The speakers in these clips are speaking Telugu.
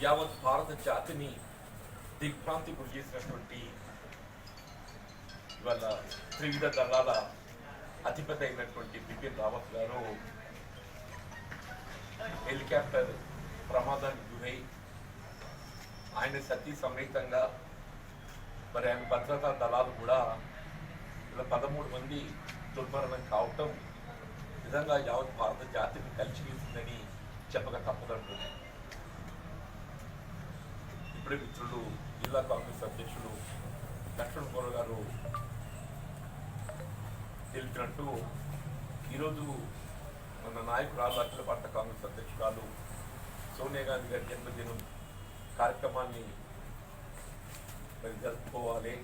యావత్ భారత జాతిని దిగ్భ్రాంతి గురి చేసినటువంటి ఇవాళ త్రివిధ దళాల అతిపెద్ద అయినటువంటి బిపిన్ రావత్ గారు హెలికాప్టర్ ప్రమాదానికి గురై ఆయన సతీ సమేతంగా మరి ఆయన భద్రతా దళాలు కూడా ఇలా పదమూడు మంది దుర్మరణం కావటం నిజంగా యావత్ భారత జాతిని కలిసివేసిందని చెప్పక తప్పదంటున్నాను ఇప్పుడే మిత్రులు జిల్లా కాంగ్రెస్ అధ్యక్షులు లక్ష్మణ్ గౌరవ్ గారు తెలిపినట్టు ఈరోజు మన నాయకురాలు అఖిల భారత కాంగ్రెస్ అధ్యక్షురాలు సోనియా గాంధీ గారి జన్మదినం కార్యక్రమాన్ని మరి జరుపుకోవాలి.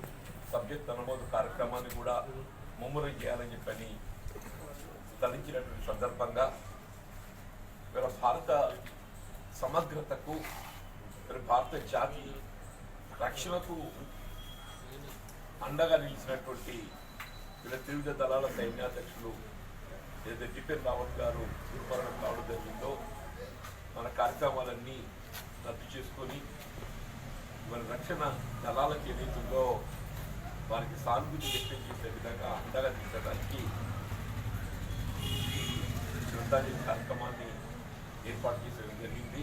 సబ్జెక్ట్ నమోదు కార్యక్రమాన్ని కూడా ముమ్మరం చేయాలని చెప్పని తలించినటువంటి సందర్భంగా ఇవాళ భారత సమగ్రతకు మరి భారత జాతి రక్షణకు అండగా నిలిచినటువంటి వీళ్ళ త్రివిధ దళాల సైన్యాధ్యక్షులు ఏదైతే బిపిన్ రావత్ గారు దుర్మరణం కావడం జరిగిందో మన కార్యక్రమాలన్నీ రద్దు చేసుకొని మన రక్షణ దళాలకు ఏదైతుందో వారికి సానుభూతి వ్యక్తం చేసే విధంగా అండగా నిలిచడానికి శ్రద్ధాంజలి కార్యక్రమాన్ని ఏర్పాటు చేసే జరిగింది.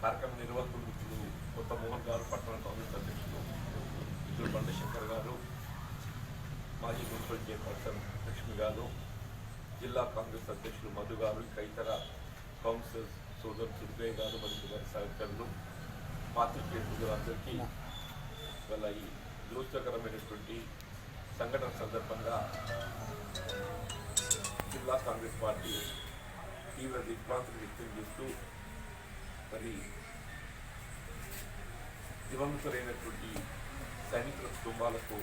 కార్యక్రమ నిర్వాహకులు మిత్రులు కొత్త మోహన్ గారు పట్టణ కాంగ్రెస్ అధ్యక్షులు ఇద్దరు బండశంకర్ గారు మాజీ మున్సిపల్ చైర్పర్సన్ లక్ష్మి గారు జిల్లా కాంగ్రెస్ అధ్యక్షులు మధు గారు ఇంకా ఇతర కౌన్సిలర్స్ సోదరు సుబ్బయ్య గారు మరియు గారి సహచరులు పాత్రికేయులు అందరికీ వాళ్ళ ఈ దురదృష్టకరమైనటువంటి సంఘటన సందర్భంగా జిల్లా కాంగ్రెస్ పార్టీ తీవ్ర దిగ్భ్రాంతిని వ్యక్తం చేస్తూ మరి దివంతులైనటువంటి సైనికుల కుటుంబాలకు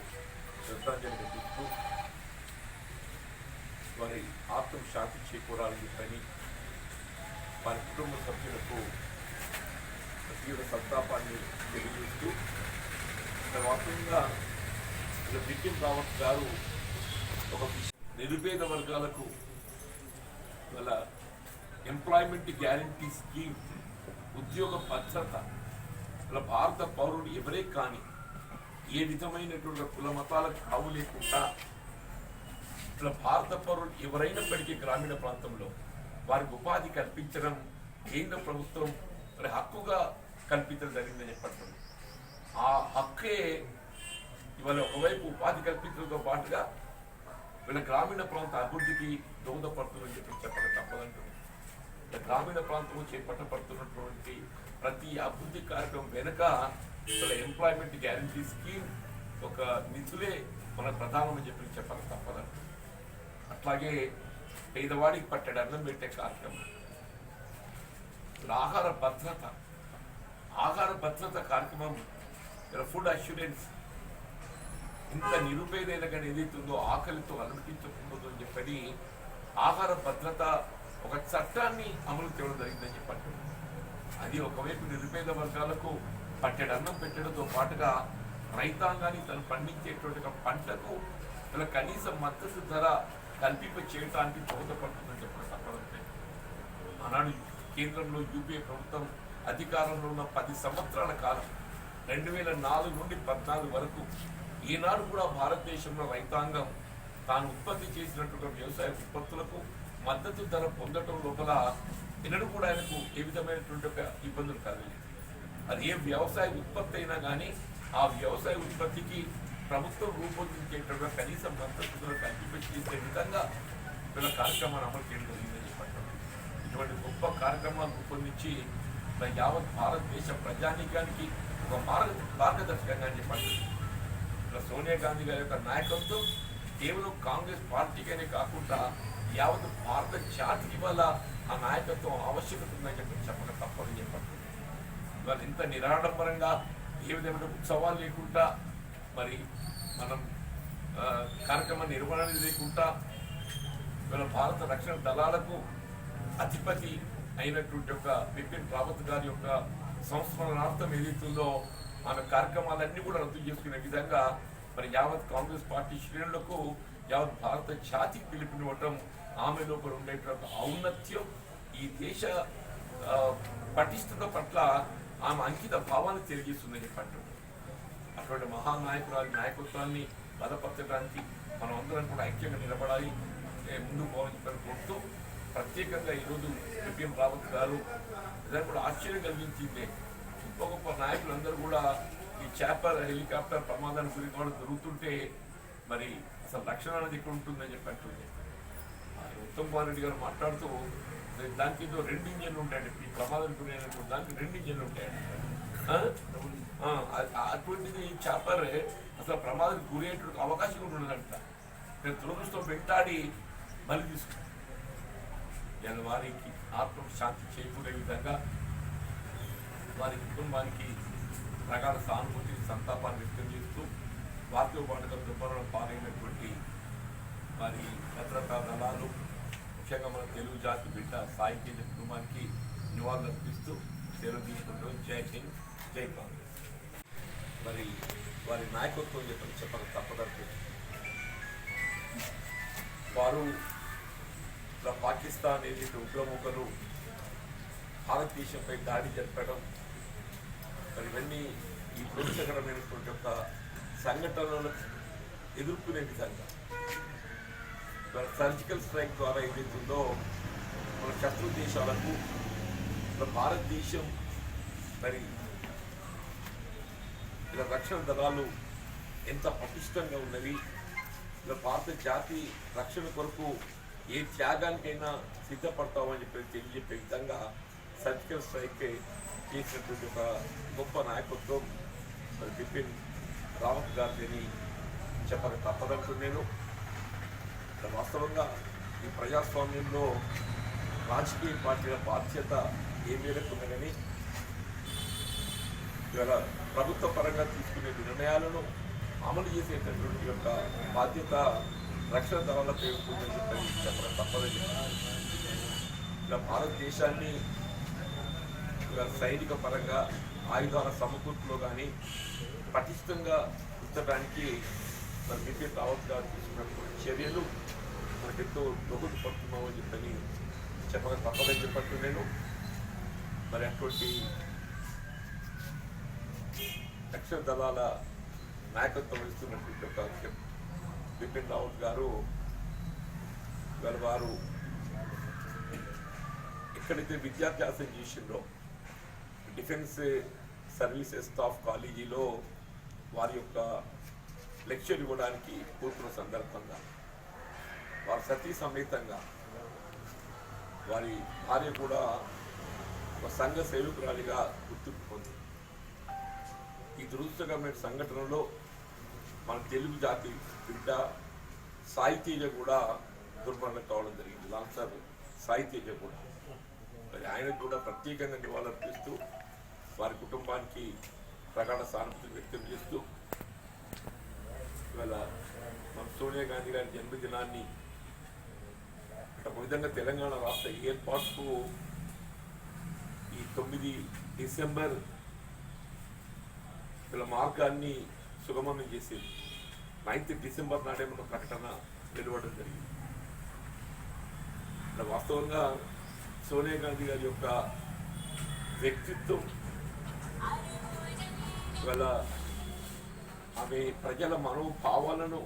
శ్రద్ధాంజలి ఘటిస్తూ వారి ఆత్మ శాంతి చేకూరాలని చెప్పని వారి కుటుంబ సభ్యులకు తీవ్ర సంతాపాన్ని తెలియజేస్తూ వాస్తవంగా బిపిన్ రావత్ గారు ఒక నిరుపేద వర్గాలకు వాళ్ళ ఎంప్లాయ్మెంట్ గ్యారంటీ స్కీమ్ ఉద్యోగ భద్రత ఇలా భారత పౌరుడు ఎవరే కానీ ఏ విధమైనటువంటి కుల మతాలకు హావు లేకుండా ఇట్లా భారత పౌరులు ఎవరైనప్పటికీ గ్రామీణ ప్రాంతంలో వారికి ఉపాధి కల్పించడం కేంద్ర ప్రభుత్వం మరి హక్కుగా కల్పించడం జరిగిందని చెప్పడం ఆ హక్కే ఇవాళ ఒకవైపు ఉపాధి కల్పించడంతో పాటుగా వీళ్ళ గ్రామీణ ప్రాంత అభివృద్ధికి దోహదపడుతుందని చెప్పి చెప్పడం తప్పదంటున్నాం గ్రామీణ ప్రాంతంలో చేపట్టబడుతున్నటువంటి ప్రతి అభివృద్ధి కార్యక్రమం వెనుక వీళ్ళ ఎంప్లాయ్మెంట్ గ్యారంటీ స్కీమ్ ఒక నిధులే మన ప్రధానమని చెప్పి చెప్పాలి తప్పదంటుంది అట్లాగే పేదవాడికి పట్టాడు అన్నం పెట్టే కార్యక్రమం. ఆహార భద్రత ఆహార భద్రత కార్యక్రమం ఫుడ్ అష్యూరెన్స్ ఇంత నిరుపేదైన కానీ ఏదైతుందో ఆకలితో అనుమతించకూడదు అని చెప్పని ఆహార భద్రత ఒక చట్టాన్ని అమలు చేయడం జరిగిందని చెప్పారు అది ఒకవైపు నిరుపేద వర్గాలకు పట్టెడన్నం పెట్టడంతో పాటుగా రైతాంగాన్ని తను పండించేటువంటి పంటకు ఇలా కనీస మద్దతు ధర కల్పింప చేయడానికి దోహదపడుతుందని చెప్పడం తప్పదంటే ఆనాడు కేంద్రంలో యూపీఏ ప్రభుత్వం అధికారంలో ఉన్న పది సంవత్సరాల కాలం రెండు వేల నాలుగు నుండి పద్నాలుగు వరకు ఈనాడు కూడా భారతదేశంలో రైతాంగం తాను ఉత్పత్తి చేసినటువంటి వ్యవసాయ ఉత్పత్తులకు మద్దతు ధర పొందటం లోపల ఎన్నడూ కూడా ఆయనకు ఏ విధమైనటువంటి ఒక ఇబ్బందులు కలగలేదు అది ఏ వ్యవసాయ ఉత్పత్తి అయినా కానీ ఆ వ్యవసాయ ఉత్పత్తికి ప్రభుత్వం రూపొందించేటువంటి కనీస మద్దతు ధర కల్పించి చేసే విధంగా వీళ్ళ కార్యక్రమాన్ని అమలు చేయడం జరిగిందని చెప్పండి. ఇటువంటి గొప్ప కార్యక్రమాలు రూపొందించి మన యావత్ భారతదేశ ప్రజానీకానికి ఒక మార్గ మార్గదర్శకంగా చెప్పండి. ఇలా సోనియా గాంధీ గారి యొక్క నాయకత్వం కేవలం కాంగ్రెస్ పార్టీకనే కాకుండా యావత్ భారత జాతికి వల్ల ఆ నాయకత్వం ఆవశ్యకత ఉందని చెప్పి చెప్పక తప్పదని చెప్పండి ఇవాళ ఇంత నిరాడంబరంగా ఏ విధమైన ఉత్సవాలు లేకుండా మరి మనం కార్యక్రమ నిర్వహణ లేకుండా ఇవాళ భారత రక్షణ దళాలకు అధిపతి అయినటువంటి ఒక బిపిన్ రావత్ గారి యొక్క సంస్మరణార్థం ఏదైతుందో ఆమె కార్యక్రమాలన్నీ కూడా రద్దు చేసుకునే విధంగా మరి యావత్ కాంగ్రెస్ పార్టీ శ్రేణులకు యావత్ భారత జాతికి పిలుపునివ్వటం ఆమె లోపల ఉండేటువంటి ఔన్నత్యం ఈ దేశ పటిష్టత పట్ల ఆమె అంకిత భావాన్ని తెలియజేస్తుందని చెప్పండి. అటువంటి మహానాయకురాలి నాయకత్వాన్ని బలపరచడానికి మనం అందరం కూడా ఐక్యంగా నిలబడాలి. ముందు ముందుకు పోవాలని చెప్పని కోరుతూ ప్రత్యేకంగా ఈరోజు బిపిఎం రావత్ గారు ఇదని కూడా ఆశ్చర్యం కలిగించింది. గొప్ప గొప్ప నాయకులందరూ కూడా ఈ చేపర్ హెలికాప్టర్ ప్రమాదానికి గురి కావడం జరుగుతుంటే మరి అసలు రక్షణ అనేది ఇక్కడ ఉంటుందని చెప్పి అంటుంది ఉత్తమ్ కుమార్ రెడ్డి గారు మాట్లాడుతూ దానికి ఏదో రెండు ఇంజన్లు ఉంటాయండి. ఈ ప్రమాదానికి గురైనటువంటి దానికి రెండు ఇంజన్లు ఉంటాయండి. అటువంటిది చాపర్ అసలు ప్రమాదానికి గురయ్యేటువంటి అవకాశం కూడా ఉండదంట. నేను దురదృష్టం వెంటాడి మళ్ళీ తీసుకు నేను వారికి ఆత్మ శాంతి చేకూరే విధంగా వారి కుటుంబానికి రకాల సానుభూతి సంతాపాన్ని వ్యక్తం చేస్తూ వారితో పాటుగా దుర్మరణ పాలైనటువంటి వారి భద్రతా దళాలు ముఖ్యంగా మన తెలుగు జాతి బిడ్డ సాయి కుటుంబానికి నివాళులు అర్పిస్తూ సెలవు తీసుకుంటూ జై హింద్ జై కాంగ్రెస్. మరి వారి నాయకత్వం చెప్పని చెప్పక తప్పదంటే వారు పాకిస్తాన్ ఏదైతే ఉగ్రముఖలు భారతదేశంపై దాడి జరపడం మరి ఇవన్నీ ఈ దురదృష్టకరమైనటువంటి యొక్క సంఘటనలను ఎదుర్కొనే విధంగా సర్జికల్ స్ట్రైక్ ద్వారా ఏదైతుందో మన శత్రు దేశాలకు మన భారతదేశం మరి ఇలా రక్షణ దళాలు ఎంత పటిష్టంగా ఉన్నవి ఇలా భారత జాతి రక్షణ కొరకు ఏ త్యాగానికైనా సిద్ధపడతామని చెప్పి తెలియజెప్పే విధంగా సర్జికల్ స్ట్రైక్ చేసినటువంటి ఒక గొప్ప నాయకత్వం బిపిన్ రావత్ గారిని చెప్పక తప్పదంటూ నేను వాస్తవంగా ఈ ప్రజాస్వామ్యంలో రాజకీయ పార్టీల బాధ్యత ఏ మేరకు ఉన్నదని ఇవాళ ప్రభుత్వ పరంగా తీసుకునే నిర్ణయాలను అమలు చేసేటటువంటి యొక్క బాధ్యత రక్షణ ధరల ఉంటుందని చెప్పని చెప్పడం తప్పదని ఇలా భారతదేశాన్ని సైనిక పరంగా ఆయుధాల సమకూర్పులో కానీ పటిష్టంగా ఉంచడానికి మరి బిపిన్ రావత్ గారు తీసుకున్నటువంటి చర్యలు మనకెంతో దోహదపడుతున్నామని చెప్పని చెప్పక తప్పదని చెప్పట్టు నేను మరి అటువంటి రక్షణ దళాల నాయకత్వం వహిస్తున్నటువంటి ఒక కెప్- బిపిన్ రావత్ గారు ఇవాళ వారు ఎక్కడైతే విద్యాభ్యాసం చేసిండ్రో డిఫెన్స్ సర్వీసెస్ స్టాఫ్ కాలేజీలో వారి యొక్క లెక్చర్ ఇవ్వడానికి కూర్చున్న సందర్భంగా వారి సతీ సమేతంగా వారి భార్య కూడా ఒక సంఘ సేవకురాలిగా గుర్తింపు పొంది. ఈ దురదృష్టకరమైన సంఘటనలో మన తెలుగు జాతి బిడ్డ సాహితీయ కూడా దుర్మరణం కావడం జరిగింది. లాన్సర్ సాయి కూడా. మరి ఆయనకు కూడా ప్రత్యేకంగా నివాళులర్పిస్తూ వారి కుటుంబానికి ప్రగాఢ సానుభూతి వ్యక్తం చేస్తూ ఇవాళ మన సోనియా గాంధీ గారి జన్మదినాన్ని ఒక విధంగా తెలంగాణ రాష్ట్ర ఏర్పాటుకు ఈ తొమ్మిది డిసెంబర్ వీళ్ళ మార్గాన్ని సుగమనం చేసేది. నైన్త్ డిసెంబర్ నాడే మన ప్రకటన వెలువడడం జరిగింది. ఇక్కడ వాస్తవంగా సోనియా గాంధీ గారి యొక్క వ్యక్తిత్వం ఇవాళ ఆమె ప్రజల మనోభావాలను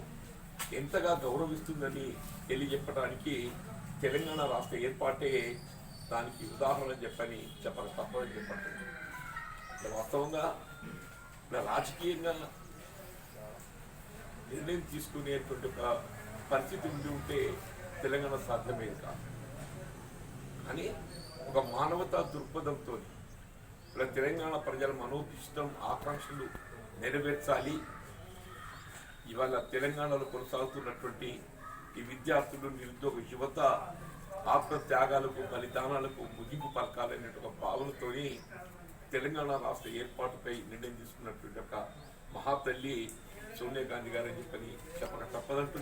ఎంతగా గౌరవిస్తుందని తెలియజెప్పడానికి తెలంగాణ రాష్ట్ర ఏర్పాటే దానికి ఉదాహరణ చెప్పని చెప్పక తప్పని చెప్పండి వాస్తవంగా రాజకీయంగా నిర్ణయం తీసుకునేటువంటి ఒక పరిస్థితి ఉండి ఉంటే తెలంగాణ సాధ్యమే కాదు. అని ఒక మానవతా దృక్పథంతో ఇలా తెలంగాణ ప్రజల మనోభిష్టం ఆకాంక్షలు నెరవేర్చాలి. ఇవాళ తెలంగాణలో కొనసాగుతున్నటువంటి ఈ విద్యార్థులు నిరుద్యోగ యువత ఆత్మత్యాగాలకు బలిదానాలకు ముగింపు పలకాలనే ఒక భావనతోని తెలంగాణ రాష్ట్ర ఏర్పాటుపై నిర్ణయం తీసుకున్నటువంటి ఒక మహాతల్లి సోనియా గాంధీ గారని చెప్పని చెప్పక తప్పదంటూ